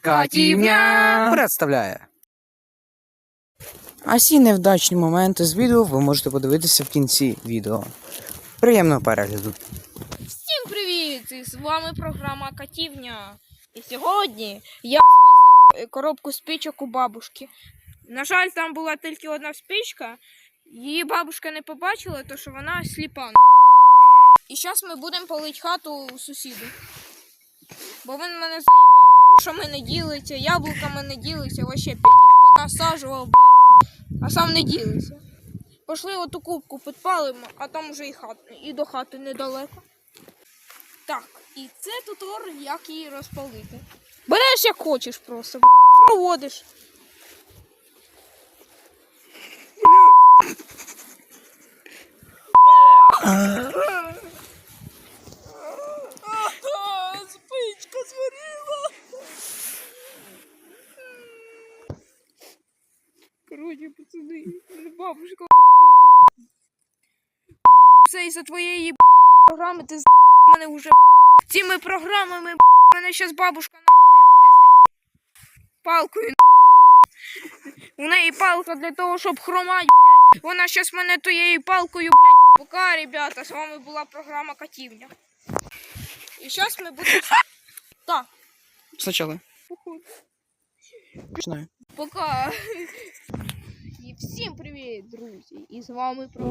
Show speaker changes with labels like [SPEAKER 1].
[SPEAKER 1] Катівня представляє. А всі невдачні моменти з відео ви можете подивитися в кінці відео. Приємного перегляду.
[SPEAKER 2] Всім привіт! І з вами програма Катівня. І сьогодні я списав коробку спичок у бабушки. На жаль, там була тільки одна спичка. Її бабушка не побачила, тому що вона сліпа. І зараз ми будемо палити хату у сусіду. Бо він мене заїбав. Грушами не ділиться, яблуками не ділиться, вообще п'ять Понасаджував, блядь, а сам не ділиться. Пошли оту кубку підпалимо, а там уже і, хат, і до хати недалеко. Так, і це тутор, як її розпалити. Береш як хочеш просто, блядь, проводиш. Короче, пацани, мене бабушка все із-за твоєї програми ти з мене вже цими програмами мене щас бабушка нахуй пиздить палкою. У неї палка для того, щоб хромать, блядь. Вона щас мене тією палкою, блядь. Пока, ребята, з вами була програма Катівня. І зараз ми будемо. Так,
[SPEAKER 1] Спочатку.
[SPEAKER 2] походу.
[SPEAKER 1] Починаю.
[SPEAKER 2] Пока. І всім привіт, друзі! І з вами про.